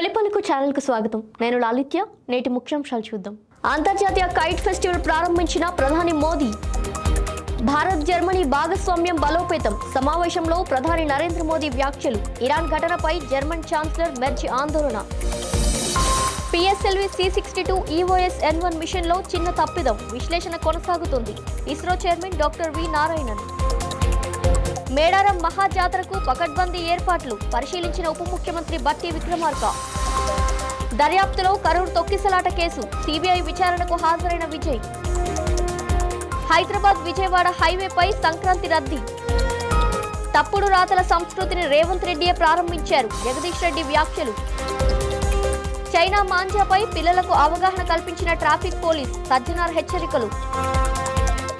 తొలిపలుకు ఛానల్కు ఛానల్కు స్వాగతం. నేను లాలిత్య. నేటి ముఖ్యాంశాలు చూద్దాం. అంతర్జాతీయ కైట్ ఫెస్టివల్ ప్రారంభించిన ప్రధాని మోదీ. భారత్ జర్మనీ భాగస్వామ్యం బలోపేతం. సమావేశంలో ప్రధాని నరేంద్ర మోదీ వ్యాఖ్యలు. ఇరాన్ ఘటనపై జర్మన్ ఛాన్సలర్ మెర్జ్ ఆందోళన. PSLV C sixty two EOS N one మిషన్లో చిన్న తప్పిదం. విశ్లేషణ కొనసాగుతుంది. ISRO chairman doctor V Narayanan. Medaram మహాజాతరకు పకడ్బందీ ఏర్పాట్లు పరిశీలించిన ఉప ముఖ్యమంత్రి బట్టి విక్రమార్క. దర్యాప్తులో కరూర్ తొక్కిసలాట కేసు సిబిఐ విచారణకు హాజరైన విజయ్. హైదరాబాద్ విజయవాడ హైవేపై సంక్రాంతి రద్దీ. తప్పుడు రాతల సంస్కృతిని రేవంత్ రెడ్డియే ప్రారంభించారు జగదీష్ రెడ్డి వ్యాఖ్యలు. చైనా మాంజాపై పిల్లలకు అవగాహన కల్పించిన ట్రాఫిక్ పోలీస్ సజ్జనార్ హెచ్చరికలు.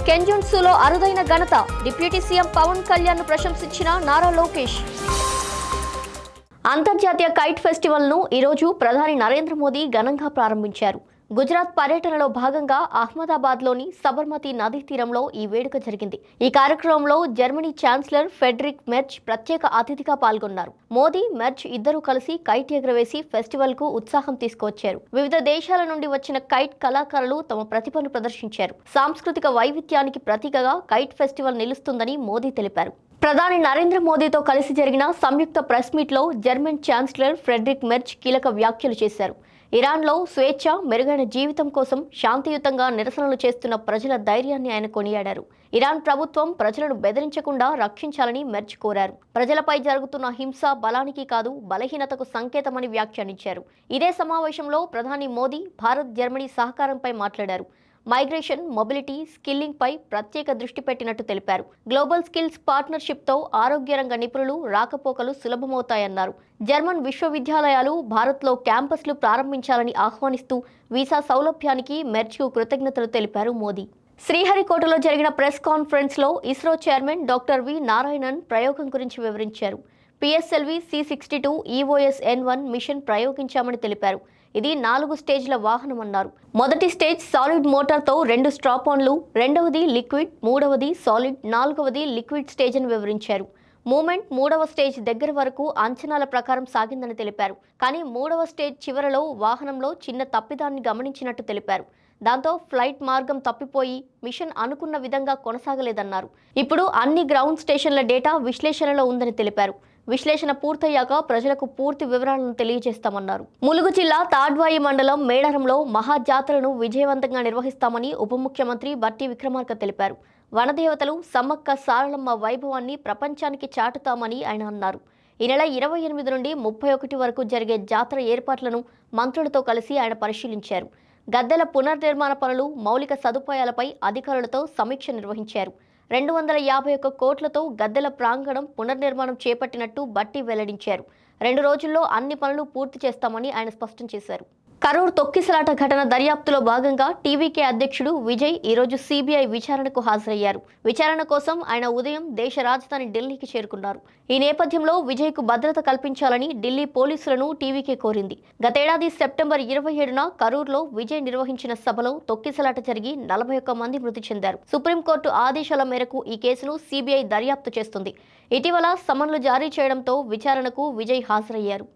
కెంజున్సులో అరుదైన ఘనత. డిప్యూటీ సీఎం పవన్ కళ్యాణ్ ప్రశంసించిన నారా లోకేష్. అంతర్జాతీయ కైట్ ఫెస్టివల్ను ఈరోజు ప్రధాని నరేంద్ర మోదీ ఘనంగా ప్రారంభించారు. గుజరాత్ పర్యటనలో భాగంగా అహ్మదాబాద్లోని సబర్మతి నదీ తీరంలో ఈ వేడుక జరిగింది. ఈ కార్యక్రమంలో జర్మనీ ఛాన్సలర్ ఫెడరిక్ మెర్చ్ ప్రత్యేక అతిథిగా పాల్గొన్నారు. మోదీ మెర్చ్ ఇద్దరూ కలిసి కైట్ ఎగరవేసి ఫెస్టివల్కు ఉత్సాహం తీసుకొచ్చారు వివిధ దేశాల నుండి వచ్చిన కైట్ కళాకారులు తమ ప్రతిభను ప్రదర్శించారు. సాంస్కృతిక వైవిధ్యానికి ప్రతీకగా కైట్ ఫెస్టివల్ నిలుస్తుందని మోదీ తెలిపారు. ప్రధాని నరేంద్ర మోదీతో కలిసి జరిగిన సంయుక్త ప్రెస్ మీట్లో జర్మన్ ఛాన్సలర్ ఫ్రెడరిక్ మెర్చ్ కీలక వ్యాఖ్యలు చేశారు. ఇరాన్లో స్వేచ్ఛ మెరుగైన జీవితం కోసం శాంతియుతంగా నిరసనలు చేస్తున్న ప్రజల ధైర్యాన్ని ఆయన కొనియాడారు. ఇరాన్ ప్రభుత్వం ప్రజలను బెదిరించకుండా రక్షించాలని మెర్చ్ కోరారు ప్రజలపై జరుగుతున్న హింస బలానికి కాదు బలహీనతకు సంకేతమని వ్యాఖ్యానించారు. ఇదే సమావేశంలో ప్రధాని మోదీ భారత్ జర్మనీ సహకారంపై మాట్లాడారు. మైగ్రేషన్ మొబిలిటీ స్కిల్లింగ్ పై ప్రత్యేక దృష్టి పెట్టినట్టు తెలిపారు. గ్లోబల్ స్కిల్స్ పార్ట్నర్షిప్తో ఆరోగ్య రంగ నిపుణులు రాకపోకలు సులభమవుతాయన్నారు. జర్మన్ విశ్వవిద్యాలయాలు భారత్లో క్యాంపస్లు ప్రారంభించాలని ఆహ్వానిస్తూ వీసా సౌలభ్యానికి మెర్చ్కు కృతజ్ఞతలు తెలిపారు మోదీ. శ్రీహరికోటలో జరిగిన ప్రెస్ కాన్ఫరెన్స్లో ISRO chairman doctor V. Narayanan ప్రయోగం గురించి వివరించారు. PSLV C sixty two EOS N one mission ప్రయోగించామని తెలిపారు. ఇది నాలుగు స్టేజ్ల వాహనం అన్నారు. మొదటి స్టేజ్ సాలిడ్ మోటార్తో రెండు స్ట్రాపాన్లు రెండవది లిక్విడ్ మూడవది సాలిడ్ నాలుగవది లిక్విడ్ స్టేజ్ అని వివరించారు. మూమెంట్ మూడవ స్టేజ్ దగ్గర వరకు అంచనాల ప్రకారం సాగిందని తెలిపారు. కానీ మూడవ స్టేజ్ చివరలో వాహనంలో చిన్న తప్పిదాన్ని గమనించినట్టు తెలిపారు. దాంతో ఫ్లైట్ మార్గం తప్పిపోయి మిషన్ అనుకున్న విధంగా కొనసాగలేదన్నారు. ఇప్పుడు అన్ని గ్రౌండ్ స్టేషన్ల డేటా విశ్లేషణలో ఉందని తెలిపారు. విశ్లేషణ పూర్తయ్యాక ప్రజలకు పూర్తి వివరాలను తెలియజేస్తామన్నారు. ములుగు జిల్లా తాడ్వాయి మండలం మేడారంలో మహాజాతరను విజయవంతంగా నిర్వహిస్తామని ఉప ముఖ్యమంత్రి బట్టి విక్రమార్క తెలిపారు. వనదేవతలు సమ్మక్క సారలమ్మ వైభవాన్ని ప్రపంచానికి చాటుతామని ఆయన అన్నారు. ఈ నెల ఇరవై ఎనిమిది నుండి ముప్పై ఒకటి వరకు జరిగే జాతర ఏర్పాట్లను మంత్రులతో కలిసి ఆయన పరిశీలించారు. గద్దెల పునర్నిర్మాణ పనులు మౌలిక సదుపాయాలపై అధికారులతో సమీక్ష నిర్వహించారు. రెండు వందల యాభై ఒక్క కోట్లతో గద్దెల ప్రాంగణం పునర్నిర్మాణం చేపట్టినట్టు బట్టి వెల్లడించారు. రెండు రోజుల్లో అన్ని పనులు పూర్తి చేస్తామని ఆయన స్పష్టం చేశారు. కరూర్ తొక్కిసలాట ఘటన దర్యాప్తులో భాగంగా టీవీకే అధ్యక్షుడు విజయ్ ఈరోజు సిబిఐ విచారణకు హాజరయ్యారు. విచారణ కోసం ఆయన ఉదయం దేశ రాజధాని ఢిల్లీకి చేరుకున్నారు. ఈ నేపథ్యంలో విజయ్కు భద్రత కల్పించాలని ఢిల్లీ పోలీసులను టీవీకే కోరింది. గతేడాది సెప్టెంబర్ ఇరవై ఏడున కరూర్లో విజయ్ నిర్వహించిన సభలో తొక్కిసలాట జరిగి నలభై ఒక్క మంది మృతి చెందారు. సుప్రీంకోర్టు ఆదేశాల మేరకు ఈ కేసును సిబిఐ దర్యాప్తు చేస్తుంది. ఇటీవల సమన్లు జారీ చేయడంతో విచారణకు విజయ్ హాజరయ్యారు.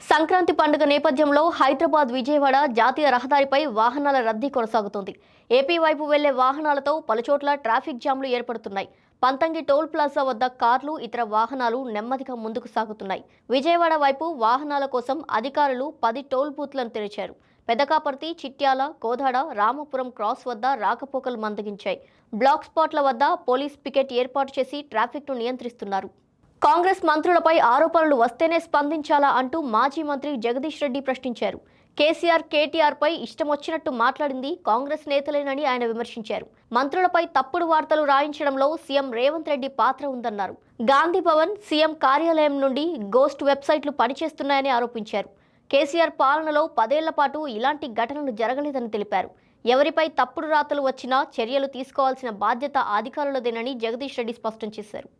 సంక్రాంతి పండుగ నేపథ్యంలో హైదరాబాద్ విజయవాడ జాతీయ రహదారిపై వాహనాల రద్దీ కొనసాగుతోంది. ఏపీ వైపు వెళ్ళే వాహనాలతో పలుచోట్ల ట్రాఫిక్ జామ్లు ఏర్పడుతున్నాయి. పంతంగి టోల్ ప్లాజా వద్ద కార్లు ఇతర వాహనాలు నెమ్మదిగా ముందుకు సాగుతున్నాయి. విజయవాడ వైపు వాహనాల కోసం అధికారులు పది టోల్ బూత్లను తెరిచారు. పెదకాపర్తి చిట్యాల కోదాడ రామపురం క్రాస్ వద్ద రాకపోకలు మందగించాయి. బ్లాక్ స్పాట్ల వద్ద పోలీస్ పికెట్ ఏర్పాటు చేసి ట్రాఫిక్ను నియంత్రిస్తున్నారు. కాంగ్రెస్ మంత్రులపై ఆరోపణలు వస్తేనే స్పందించాలా అంటూ మాజీ మంత్రి జగదీష్ రెడ్డి ప్రశ్నించారు. కేసీఆర్ కేటీఆర్ పై ఇష్టం వచ్చినట్టు మాట్లాడింది కాంగ్రెస్ నేతలేనని ఆయన విమర్శించారు. మంత్రులపై తప్పుడు వార్తలు రాయించడంలో సీఎం రేవంత్ రెడ్డి పాత్ర ఉందన్నారు. గాంధీ భవన్ సీఎం కార్యాలయం నుండి గోస్ట్ వెబ్సైట్లు పనిచేస్తున్నాయని ఆరోపించారు. కేసీఆర్ పాలనలో పదేళ్ళ పాటు ఇలాంటి ఘటనలు జరగలేదని తెలిపారు. ఎవరిపై తప్పుడు రాతలు వచ్చినా చర్యలు తీసుకోవాల్సిన బాధ్యత అధికారులదేనని జగదీష్ రెడ్డి స్పష్టం చేశారు.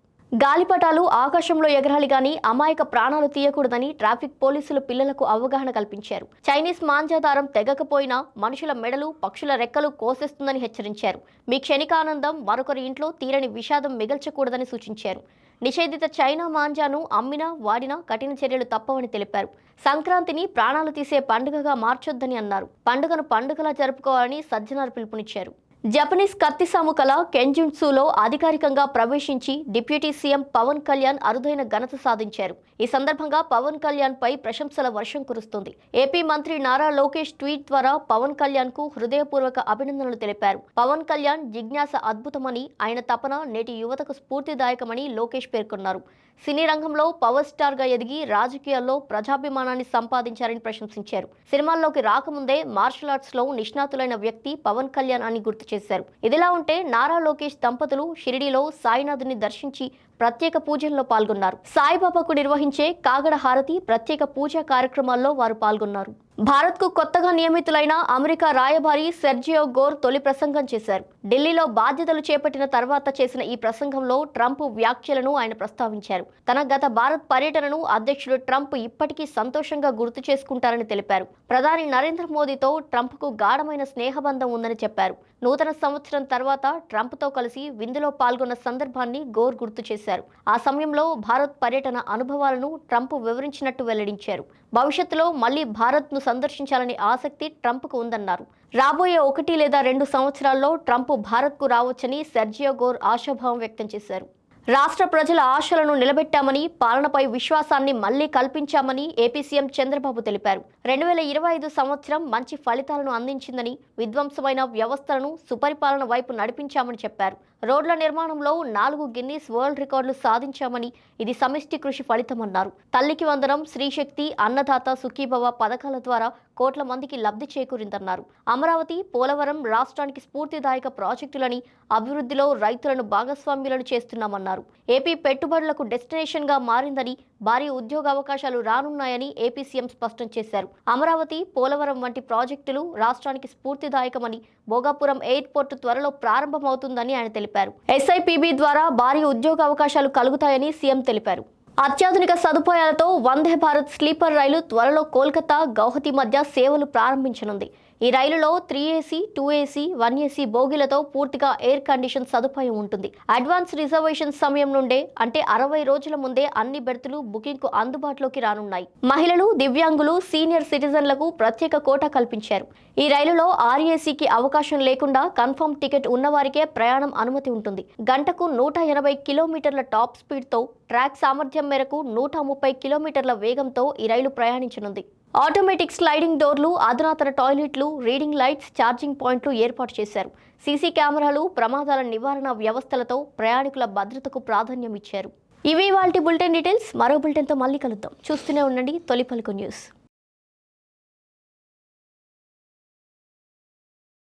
గాలిపటాలు ఆకాశంలో ఎగరాలి గాని అమాయక ప్రాణాలు తీయకూడదని ట్రాఫిక్ పోలీసులు పిల్లలకు అవగాహన కల్పించారు. చైనీస్ మాంజాదారం తెగకపోయినా మనుషుల మెడలు పక్షుల రెక్కలు కోసేస్తుందని హెచ్చరించారు. మీ క్షణికానందం మరొకరి ఇంట్లో తీరని విషాదం మిగల్చకూడదని సూచించారు. నిషేధిత చైనా మాంజాను అమ్మినా వాడినా కఠిన చర్యలు తప్పవని తెలిపారు. సంక్రాంతిని ప్రాణాలు తీసే పండుగగా మార్చొద్దని అన్నారు. పండుగను పండుగలా జరుపుకోవాలని సజ్జనార్ పిలుపునిచ్చారు. జపనీస్ కత్తిసాము కల కెంజున్సులో అధికారికంగా ప్రవేశించి డిప్యూటీ సీఎం పవన్ కళ్యాణ్ అరుదైన ఘనత సాధించారు. ఈ సందర్భంగా పవన్ కళ్యాణ్ పై ప్రశంసల వర్షం కురుస్తుంది. ఏపీ మంత్రి నారా లోకేష్ ట్వీట్ ద్వారా పవన్ కళ్యాణ్కు హృదయపూర్వక అభినందనలు తెలిపారు. పవన్ కళ్యాణ్ జిజ్ఞాస అద్భుతమని ఆయన తపన నేటి యువతకు స్ఫూర్తిదాయకమని లోకేష్ పేర్కొన్నారు. సినీ రంగంలో పవర్ స్టార్గా ఎదిగి రాజకీయాల్లో ప్రజాభిమానాన్ని సంపాదించారని ప్రశంసించారు. సినిమాల్లోకి రాకముందే మార్షల్ ఆర్ట్స్లో నిష్ణాతులైన వ్యక్తి పవన్ కళ్యాణ్ అని గుర్తు చేశారు. ఇదిలా ఉంటే నారా లోకేష్ దంపతులు షిరిడిలో సాయినాథుని దర్శించి ప్రత్యేక పూజల్లో పాల్గొన్నారు. సాయిబాబాకు నిర్వహించే కాగడ హారతి ప్రత్యేక పూజా కార్యక్రమాల్లో వారు పాల్గొన్నారు. భారత్కు కొత్తగా నియమితులైన అమెరికా రాయబారి సెర్జియో గోర్ తొలి ప్రసంగం చేశారు. ఢిల్లీలో బాధ్యతలు చేపట్టిన తర్వాత చేసిన ఈ ప్రసంగంలో ట్రంప్ వ్యాఖ్యలను ఆయన ప్రస్తావించారు. తన గత భారత్ పర్యటనను అధ్యక్షుడు ట్రంప్ ఇప్పటికీ సంతోషంగా గుర్తు చేసుకుంటారని తెలిపారు. ప్రధాని నరేంద్ర మోదీతో ట్రంప్కు గాఢమైన స్నేహబంధం ఉందని చెప్పారు. నూతన సంవత్సరం తర్వాత ట్రంప్తో కలిసి విందులో పాల్గొన్న సందర్భాన్ని గోర్ గుర్తు చేశారు. ఆ సమయంలో భారత్ పర్యటన అనుభవాలను ట్రంప్ వివరించినట్టు వెల్లడించారు. భవిష్యత్తులో మళ్ళీ భారత్ను సందర్శించాలనే ఆసక్తి ట్రంప్కు ఉందన్నారు. రాబోయే ఒకటి లేదా రెండు సంవత్సరాల్లో ట్రంప్ భారత్కు రావచ్చని సెర్జియో గోర్ ఆశాభావం వ్యక్తం చేశారు. రాష్ట్ర ప్రజల ఆశలను నిలబెట్టామని పాలనపై విశ్వాసాన్ని మళ్ళీ కల్పించామని ఏపీ సీఎం చంద్రబాబు తెలిపారు. రెండు వేల ఇరవై ఐదు సంవత్సరం మంచి ఫలితాలను అందించిందని విధ్వంసమైన వ్యవస్థలను సుపరిపాలన వైపు నడిపించామని చెప్పారు. రోడ్ల నిర్మాణంలో నాలుగు గిన్నీస్ వరల్డ్ రికార్డులు సాధించామని ఇది సమిష్టి కృషి ఫలితమన్నారు. తల్లికి వందనం శ్రీశక్తి అన్నదాత సుఖీభవ పథకాల ద్వారా కోట్ల మందికి లబ్ధి చేకూరిందన్నారు. అమరావతి పోలవరం రాష్ట్రానికి స్ఫూర్తిదాయక ప్రాజెక్టులని అభివృద్ధిలో రైతులను భాగస్వామ్యులను చేస్తున్నామన్నారు. ఏపీ పెట్టుబడులకు డెస్టినేషన్గా మారిందని భారీ ఉద్యోగ అవకాశాలు రానున్నాయని ఏపీ సీఎం స్పష్టం చేశారు. అమరావతి పోలవరం వంటి ప్రాజెక్టులు రాష్ట్రానికి స్ఫూర్తిదాయకమని భోగాపురం ఎయిర్పోర్టు త్వరలో ప్రారంభమవుతుందని ఆయన తెలిపారు. ఎస్ఐపిబి ద్వారా భారీ ఉద్యోగ అవకాశాలు కలుగుతాయని సీఎం తెలిపారు. అత్యాధునిక సదుపాయాలతో వందే భారత్ స్లీపర్ రైలు త్వరలో కోల్కతా గౌహతి మధ్య సేవలు ప్రారంభించనుంది. ఈ రైలులో three AC two AC one AC బోగీలతో పూర్తిగా ఎయిర్ కండిషన్ సదుపాయం ఉంటుంది. అడ్వాన్స్ రిజర్వేషన్ సమయం నుండే అంటే అరవై రోజుల ముందే అన్ని బెర్తులు బుకింగ్కు అందుబాటులోకి రానున్నాయి. మహిళలు దివ్యాంగులు సీనియర్ సిటిజన్లకు ప్రత్యేక కోటా కల్పించారు. ఈ రైలులో ఆర్ఏసీకి అవకాశం లేకుండా కన్ఫర్మ్ టికెట్ ఉన్నవారికే ప్రయాణం అనుమతి ఉంటుంది. గంటకు నూట ఎనభై కిలోమీటర్ల టాప్ స్పీడ్తో ట్రాక్ సామర్థ్యం మేరకు నూట ముప్పై కిలోమీటర్ల వేగంతో ఈ రైలు ప్రయాణించనుంది. ఆటోమేటిక్ స్లైడింగ్ డోర్లు అధునాతన టాయిలెట్లు రీడింగ్ లైట్స్ ఛార్జింగ్ పాయింట్లు ఏర్పాటు చేశారు. సీసీ కెమెరాలు ప్రమాదాల నివారణ వ్యవస్థలతో ప్రయాణికుల భద్రతకు ప్రాధాన్యం ఇచ్చారు. ఇవి వాళ్ళ బులెటిన్ డీటెయిల్స్. మరో బులెటిన్తో మళ్ళీ కలుద్దాం. చూస్తూనే ఉండండి తొలి పలుకు న్యూస్.